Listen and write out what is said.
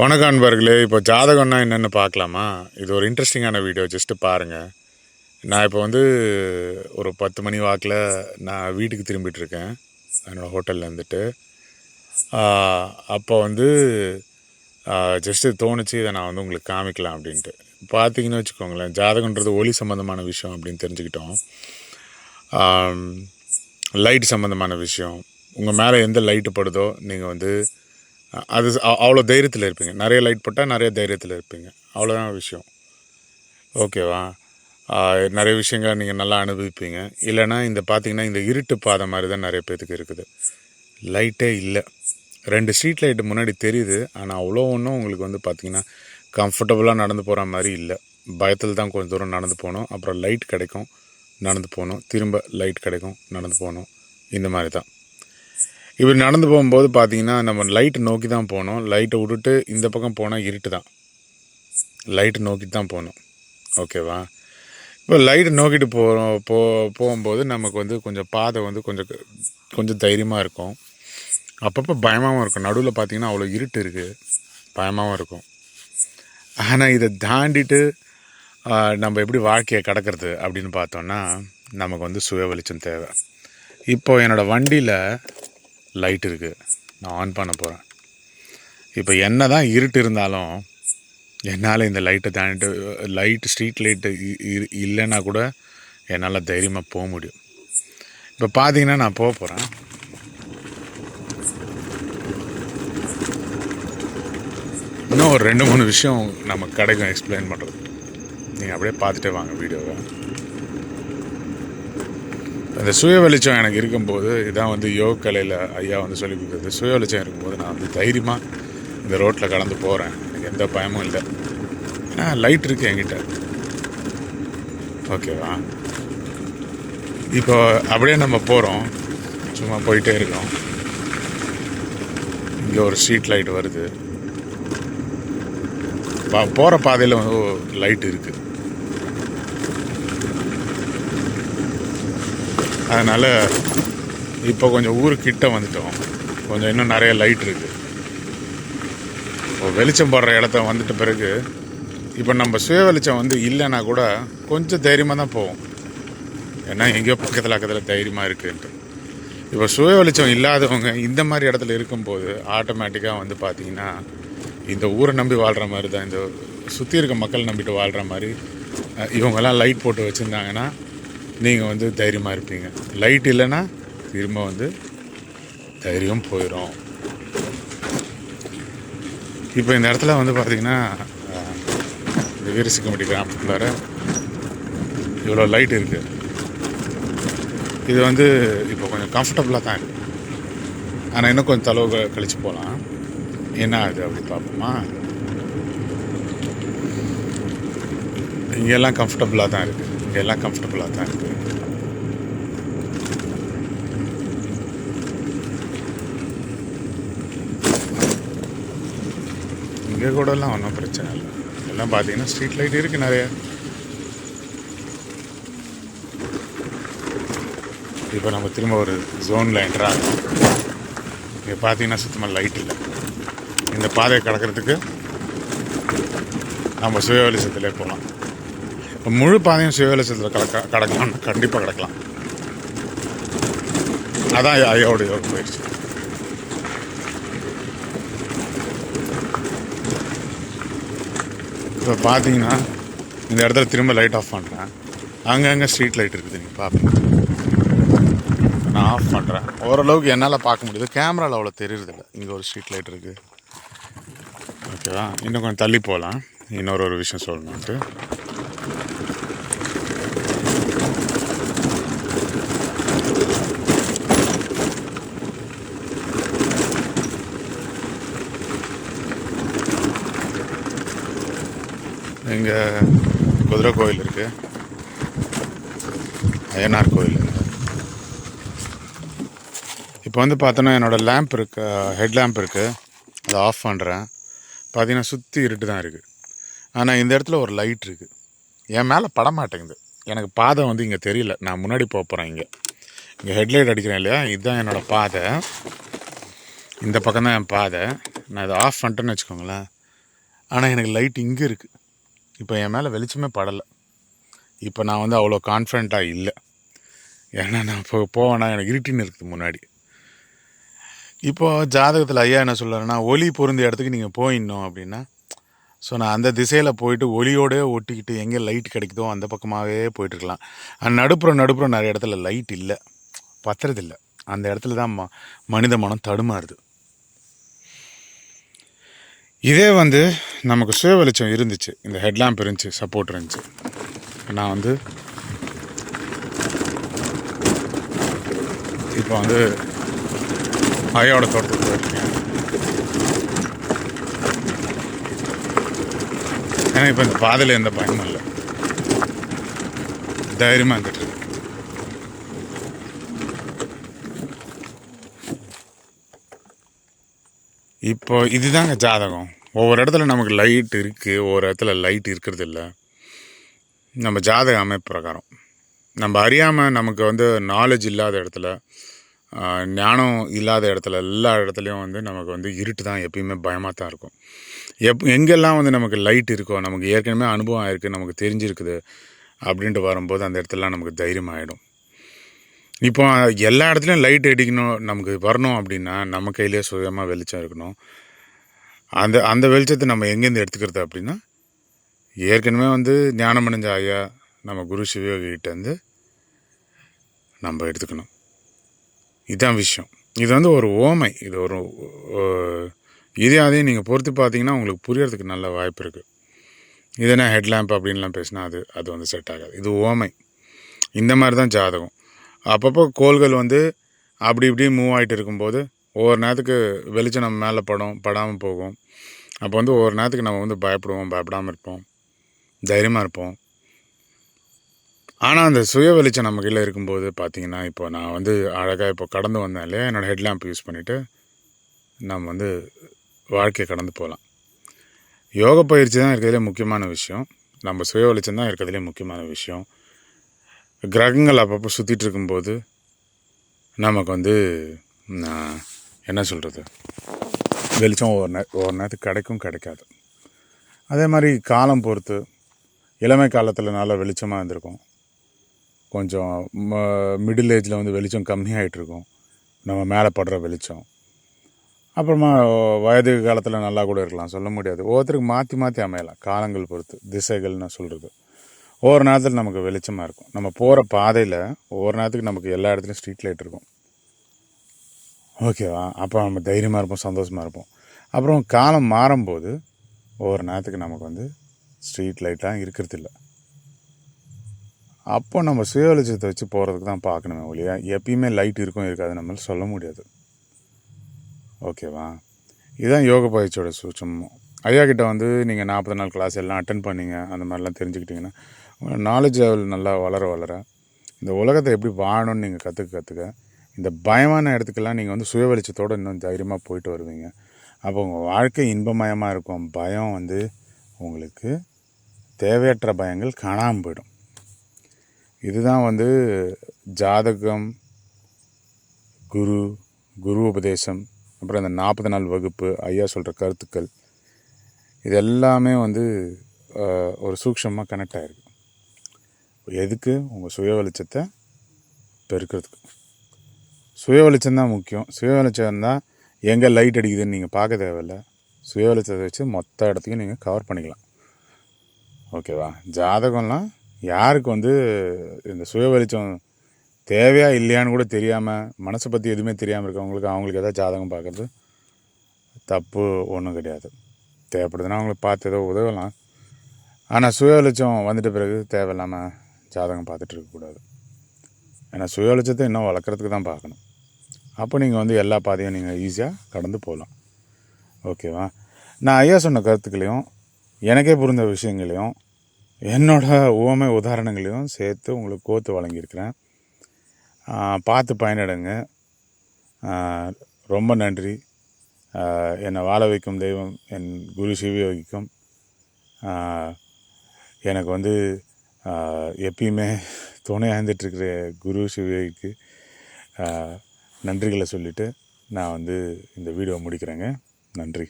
வணக்கம் அன்பர்களே இப்போ ஜாதகம்னா என்னென்னு பார்க்கலாமா? இது ஒரு இன்ட்ரெஸ்டிங்கான வீடியோ ஜஸ்ட்டு பாருங்கள் நான் இப்போ வந்து ஒரு பத்து மணி வாக்கில் நான் வீட்டுக்கு திரும்பிட்டு இருக்கேன். என்னோடய ஹோட்டலில் இருந்துட்டு. அப்போ வந்து ஜஸ்ட்டு தோணுச்சு இதை நான் வந்து உங்களுக்கு காமிக்கலாம் அப்படின்ட்டு. பார்த்தீங்கன்னு வச்சுக்கோங்களேன் ஜாதகன்றது ஒளி சம்மந்தமான விஷயம் அப்படின்னு தெரிஞ்சுக்கிட்டோம். லைட் சம்மந்தமான விஷயம். உங்கள் மேலே எந்த லைட்டு படுதோ நீங்கள் வந்து அது அவ்வளோ தைரியத்தில் இருப்பீங்க. நிறைய லைட் போட்டால் நிறைய தைரியத்தில் இருப்பீங்க. அவ்வளோதான் விஷயம். ஓகேவா நிறைய விஷயங்களை நீங்கள் நல்லா அனுபவிப்பீங்க. இல்லைன்னா இந்த பார்த்தீங்கன்னா இந்த இருட்டு பாதை மாதிரி தான் நிறைய பேத்துக்கு இருக்குது. லைட்டே இல்லை. ரெண்டு ஸ்ட்ரீட் லைட்டு முன்னாடி தெரியுது. ஆனால் அவ்வளோ ஒன்றும் உங்களுக்கு வந்து பார்த்திங்கன்னா கம்ஃபர்டபுளாக நடந்து போகிற மாதிரி இல்லை. பயத்தில் தான் கொஞ்சம் தூரம் நடந்து போகணும். அப்புறம் லைட் கிடைக்கும் நடந்து போகணும். திரும்ப லைட் கிடைக்கும் நடந்து போகணும். இந்த மாதிரி தான் இப்படி நடந்து போகும்போது பார்த்தீங்கன்னா நம்ம லைட்டை நோக்கி தான் போகணும் லைட்டை விட்டுட்டு இந்த பக்கம் போனால் இருட்டு தான் லைட்டு நோக்கி தான் போகணும் ஓகேவா இப்போ லைட் நோக்கிட்டு போகிறோம் போ போகும்போது நமக்கு வந்து கொஞ்சம் பாதை வந்து கொஞ்சம் கொஞ்சம் தைரியமாக இருக்கும். அப்பப்போ பயமாகவும் இருக்கும். நடுவில் பார்த்தீங்கன்னா அவ்வளோ இருட்டு இருக்குது பயமாகவும் இருக்கும். ஆனால் இதை தாண்டிட்டு நம்ம எப்படி வாழ்க்கையை கடக்கிறது அப்படின்னு பார்த்தோன்னா நமக்கு வந்து சுய வெளிச்சம் தேவை. இப்போ என்னோடய வண்டியில் லைட் இருக்குது நான் ஆன் பண்ண போகிறேன் இப்போ என்ன தான் இருட்டு இருந்தாலும் என்னால் இந்த லைட்டை தாண்டிட்டு லைட் ஸ்ட்ரீட் லைட்டு இல்லைன்னா கூட என்னால் தைரியமாக போக முடியும். இப்போ பார்த்தீங்கன்னா நான் போக போகிறேன் இன்னும் ஒரு ரெண்டு மூணு விஷயம் நம்ம கிடைக்கும் எக்ஸ்பிளைன் பண்ணுறது நீங்கள் அப்படியே பார்த்துட்டே வாங்க வீடியோவை. அந்த சுய வெளிச்சம் எனக்கு இருக்கும்போது இதான் வந்து யோக கலையில் ஐயா வந்து சொல்லி கொடுக்குறது. சுய வெளிச்சம் இருக்கும்போது நான் வந்து தைரியமாக இந்த ரோட்டில் கடந்து போகிறேன் எனக்கு எந்த பயமும் இல்லை. ஏன்னா லைட் இருக்குது என்கிட்ட. ஓகேவா இப்போ அப்படியே நம்ம போகிறோம் சும்மா போயிட்டே இருக்கோம். இங்கே ஒரு ஸ்ட்ரீட் லைட் வருது. போகிற பாதையில் வந்து லைட் இருக்குது அதனால் இப்போ கொஞ்சம் ஊருக்கிட்ட வந்துட்டோம். கொஞ்சம் இன்னும் நிறைய லைட் இருக்குது இப்போ வெளிச்சம் போடுற இடத்த வந்துட்ட பிறகு இப்போ நம்ம சுய வெளிச்சம் வந்து இல்லைன்னா கூட கொஞ்சம் தைரியமாக தான் போவோம். ஏன்னா எங்கேயோ பக்கத்தில் பக்கத்தில் தைரியமாக இருக்குன்ட்டு. இப்போ சுய வெளிச்சம் இல்லாதவங்க இந்த மாதிரி இடத்துல இருக்கும்போது ஆட்டோமேட்டிக்காக வந்து பார்த்தீங்கன்னா இந்த ஊரை நம்பி வாழ்கிற மாதிரி தான் இந்த சுற்றி இருக்க மக்கள் நம்பிட்டு வாழ்கிற மாதிரி இவங்கெல்லாம் லைட் போட்டு வச்சுருந்தாங்கன்னா நீங்கள் வந்து தைரியமாக இருப்பீங்க. லைட் இல்லைன்னா திரும்ப வந்து தைரியம் போயிடும் இப்போ இந்த இடத்துல வந்து பார்த்தீங்கன்னா இந்த இந்த வீரசிக்கம்பட்டி கிராமத்துக்குள்ளார இவ்வளோ லைட் இருக்குது இது வந்து இப்போ கொஞ்சம் கம்ஃபர்டபுளாக தான் இருக்குது ஆனால் இன்னும் கொஞ்சம் தளவு கழித்து போகலாம் என்ன ஆகுது அப்படி பார்ப்போமா? இங்கெல்லாம் கம்ஃபர்டபுளாக தான் இருக்குது இங்கெல்லாம் கம்ஃபர்டபுளாக தான் இருக்குது இங்கே கூடலாம் ஒன்றும் பிரச்சனை இல்லை. எல்லாம் பார்த்தீங்கன்னா ஸ்ட்ரீட் லைட் இருக்குது நிறைய. இப்போ நம்ம திரும்ப ஒரு ஜோனில் என்டர் இங்கே பார்த்தீங்கன்னா சுத்தமாக லைட் இல்லை. இந்த பாதையை கடக்கிறதுக்கு நம்ம சுய வெளிச்சத்திலே போகலாம். இப்போ முழு பாதையும் சுயவலசத்தில் கடக்க கடக்கலாம்னா கண்டிப்பாக கிடக்கலாம். அதான் ஐயாவுடைய ஒரு பயிற்சி இப்போ பார்த்தீங்கன்னா இந்த இடத்துல திரும்ப லைட் ஆஃப் பண்ணுறேன் அங்கங்கே ஸ்ட்ரீட் லைட் இருக்குது நீங்கள் பார்ப்பீங்க நான் ஆஃப் பண்ணுறேன் ஓரளவுக்கு என்னால் பார்க்க முடியுது. கேமராவில் அவ்வளோ தெரியுறதில்ல. இங்கே ஒரு ஸ்ட்ரீட் லைட் இருக்குது ஓகேவா இன்னும் கொஞ்சம் தள்ளி போகலாம் இன்னொரு ஒரு விஷயம் சொல்லணுன்ட்டு இங்கே குதிரை கோயில் இருக்குது அய்யனார் கோயில் இப்போ வந்து பார்த்தோன்னா என்னோடய லேம்ப் இருக்கு ஹெட் லேம்ப் இருக்குது அதை ஆஃப் பண்ணுறேன் பார்த்தீங்கன்னா சுற்றி இருட்டு தான் இருக்குது ஆனால் இந்த இடத்துல ஒரு லைட் இருக்குது என் மேலே பட மாட்டேங்குது. எனக்கு பாதை வந்து இங்கே தெரியல. நான் முன்னாடி போக போகிறேன் இங்கே. இங்கே ஹெட்லைட் அடிக்கிறேன் இல்லையா? இதுதான் என்னோடய பாதை. இந்த பக்கம் தான் என் பாதை. நான் இதை ஆஃப் பண்ணிட்டேன்னு வச்சுக்கோங்களேன். ஆனால் எனக்கு லைட் இங்கே இருக்குது இப்போ என் மேலே வெளிச்சமே படலை. இப்போ நான் வந்து அவ்வளோ கான்ஃபிடண்ட்டாக இல்லை. ஏன்னா நான் இப்போ போவேன்னா எனக்கு இருட்டின்னு இருக்குது முன்னாடி. இப்போது ஜாதகத்தில் ஐயா என்ன சொல்கிறாருன்னா ஒலி பொருந்திய இடத்துக்கு நீங்கள் போயிடணும் அப்படின்னா ஸோ நான் அந்த திசையில் போயிட்டு ஒளியோடே ஒட்டிக்கிட்டு எங்கே லைட் கிடைக்குதோ அந்த பக்கமாகவே போயிட்டுருக்கலாம். அந்த நடுப்புறம் நடுப்புறம் நிறைய இடத்துல லைட் இல்லை. பத்துறதில்ல. அந்த இடத்துல தான் ம- மனித மனம் தடுமாறுது. இதே வந்து நமக்கு சுய வெளிச்சம் இருந்துச்சு. இந்த ஹெட்லாம்ப் இருந்துச்சு சப்போர்ட் இருந்துச்சு. நான் வந்து இப்போ வந்து ஐயோட தோட்டத்துக்கு போயிருக்கேன். ஏன்னா இப்போ இந்த பாதையில் எந்த பயமும் இல்லை. தைரியமாக இருந்துட்டு இப்போ இதுதாங்க ஜாதகம். ஒவ்வொரு இடத்துல நமக்கு லைட் இருக்குது ஒவ்வொரு இடத்துல லைட் இருக்கிறது இல்லை. நம்ம ஜாதக அமைப்பு பிரகாரம். நம்ம அறியாமல் நமக்கு வந்து நாலேஜ் இல்லாத இடத்துல ஞானம் இல்லாத இடத்துல எல்லா இடத்துலையும் வந்து நமக்கு வந்து இருட்டு தான் எப்பயுமே பயமாக தான் இருக்கும். எப் எங்கெல்லாம் வந்து நமக்கு லைட் இருக்கோ நமக்கு ஏற்கனவே அனுபவம் ஆயிருக்கு நமக்கு தெரிஞ்சிருக்குது அப்படின்ட்டு வரும்போது அந்த இடத்துலலாம் நமக்கு தைரியம் ஆகிடும் இப்போ எல்லா இடத்துலையும் லைட் அடிக்கணும் நமக்கு வரணும் அப்படின்னா நம்ம கையிலேயே சுயமாக வெளிச்சம் இருக்கணும். அந்த அந்த வெளிச்சத்தை நம்ம எங்கேருந்து எடுத்துக்கிறது அப்படின்னா ஏற்கனவே வந்து ஞானம் அடைஞ்ச ஐயா நம்ம குரு சிவயோகிகிட்ட நம்ம எடுத்துக்கணும். இதுதான் விஷயம். இது வந்து ஒரு ஓமை. இது ஒரு இதே அதையும் நீங்கள் பொறுத்து பார்த்தீங்கன்னா உங்களுக்கு புரியறதுக்கு நல்ல வாய்ப்பு இருக்குது இதனா ஹெட்லாம்ப் அப்படின்லாம் பேசினா அது அது வந்து செட் ஆகாது. இது ஓமை. இந்த மாதிரி தான் ஜாதகம். அப்பப்போ கோள்கள் வந்து அப்படி இப்படி மூவ் ஆகிட்டு இருக்கும்போது ஒவ்வொரு நேரத்துக்கு வெளிச்சம் நம்ம மேலே படும் படாமல் போகும். அப்போ வந்து ஒவ்வொரு நேரத்துக்கு நம்ம வந்து பயப்படுவோம் பயப்படாமல் இருப்போம் தைரியமாக இருப்போம். ஆனால் அந்த சுய வெளிச்சம் நம்ம கையில் இருக்கும்போது பார்த்திங்கன்னா இப்போ நான் வந்து அழகாக இப்போ கடந்து வந்தேன் இல்லையா? என்னோடய ஹெட்லாம்ப் யூஸ் பண்ணிவிட்டு நம்ம வந்து வாழ்க்கையை கடந்து போகலாம். யோக பயிற்சி தான் இருக்கிறதுலே முக்கியமான விஷயம். நம்ம சுய வெளிச்சம் தான் இருக்கிறதுலே முக்கியமான விஷயம். கிரகங்கள் அப்பப்போ சுற்றிட்டு இருக்கும்போது நமக்கு வந்து என்ன சொல்கிறது வெளிச்சம் ஒரு நே ஒரு நேரத்துக்கு கிடைக்கும் கிடைக்காது. அதே மாதிரி காலம் பொறுத்து இளமை காலத்தில் நல்லா வெளிச்சமாக இருந்திருக்கும். கொஞ்சம் மிடில் ஏஜில் வந்து வெளிச்சம் கம்மியாகிட்டு இருக்கும் நம்ம மேலே படுற வெளிச்சம். அப்புறமா வயது காலத்தில் நல்லா கூட இருக்கலாம் சொல்ல முடியாது. ஒவ்வொருத்தருக்கு மாற்றி மாற்றி அமையலாம் காலங்கள் பொறுத்து திசைகள்னு சொல்கிறது ஒவ்வொரு நேரத்தில் நமக்கு வெளிச்சமாக இருக்கும். நம்ம போகிற பாதையில் ஒவ்வொரு நேரத்துக்கு நமக்கு எல்லா இடத்துலையும் ஸ்ட்ரீட் லைட் இருக்கும். ஓகேவா அப்போ நம்ம தைரியமாக இருப்போம் சந்தோஷமாக இருப்போம். அப்புறம் காலம் மாறும்போது ஒவ்வொரு நேரத்துக்கு நமக்கு வந்து ஸ்ட்ரீட் லைட்டாக இருக்கிறதில்ல. அப்போ நம்ம சுய வெளிச்சத்தை வச்சு போகிறதுக்கு தான் பார்க்கணுமே ஒழிய எப்பயுமே லைட் இருக்கும் இருக்காது நம்மளால் சொல்ல முடியாது. ஓகேவா இதுதான் யோக பயிற்சியோட சூட்சமம் ஐயா கிட்ட வந்து நீங்கள் நாற்பது நாள் கிளாஸ் எல்லாம் அட்டன் பண்ணீங்க அந்த மாதிரிலாம் தெரிஞ்சுக்கிட்டிங்கன்னா நாலேஜ் லெவல் நல்லா வளர வளர இந்த உலகத்தை எப்படி வாழணும்னு நீங்கள் கற்றுக்க கற்றுக்க இந்த பயமான இடத்துக்கெல்லாம் நீங்கள் வந்து சுய வெளிச்சத்தோடு இன்னும் தைரியமாக போயிட்டு வருவீங்க. அப்போ உங்கள் வாழ்க்கை இன்பமயமாக இருக்கும். பயம் வந்து உங்களுக்கு தேவையற்ற பயங்கள் காணாமல் போயிடும். இதுதான் வந்து ஜாதகம் குரு குரு உபதேசம் அப்புறம் இந்த நாற்பது நாள் வகுப்பு ஐயா சொல்கிற கருத்துக்கள். இது எல்லாமே வந்து ஒரு சூக்ஷமாக கனெக்ட் ஆகிருக்கு எதுக்கு? உங்கள் சுய வெளிச்சத்தை பெருக்கிறதுக்கு. சுய வெளிச்சம் தான் முக்கியம். சுய வெளிச்சம் இருந்தால் எங்கே லைட் அடிக்குதுன்னு நீங்கள் பார்க்க தேவையில்ல. சுய வெளிச்சத்தை வச்சு மொத்த இடத்தையும் நீங்கள் கவர் பண்ணிக்கலாம். ஓகேவா ஜாதகம்லாம் யாருக்கு வந்து இந்த சுய வெளிச்சம் தேவையா இல்லையான்னு கூட தெரியாமல் மனசை பற்றி எதுவுமே தெரியாமல் இருக்கவங்களுக்கு அவங்களுக்கு எதாவது ஜாதகம் பார்க்குறது தப்பு ஒன்றும் கிடையாது. தேவைப்படுதுன்னா அவங்களுக்கு பார்த்து ஏதோ உதவலாம். ஆனால் சுய வெளிச்சம் வந்துட்ட பிறகு தேவையில்லாமல் ஜாதகம் பார்த்துட்டு இருக்கக்கூடாது ஏன்னா சுயலட்சத்தை இன்னும் வளர்க்குறதுக்கு தான் பார்க்கணும். அப்போ நீங்கள் வந்து எல்லா பாதையும் நீங்கள் ஈஸியாக கடந்து போகலாம். ஓகேவா நான் ஐயா சொன்ன கருத்துக்களையும் எனக்கே புரிந்த விஷயங்களையும் என்னோட உவமை உதாரணங்களையும் சேர்த்து உங்களுக்கு கோத்து வழங்கியிருக்கிறேன். பார்த்து பயனடுங்க. ரொம்ப நன்றி. என்னை வாழ வைக்கும் தெய்வம் என் குரு சிவயோகிக்கும். எனக்கு வந்து எப்பயுமே துணையாக இருந்துகிட்ருக்கிற குரு சிவகைக்கு நன்றிகளை சொல்லிவிட்டு நான் வந்து இந்த வீடியோ முடிக்கிறேங்க. நன்றி.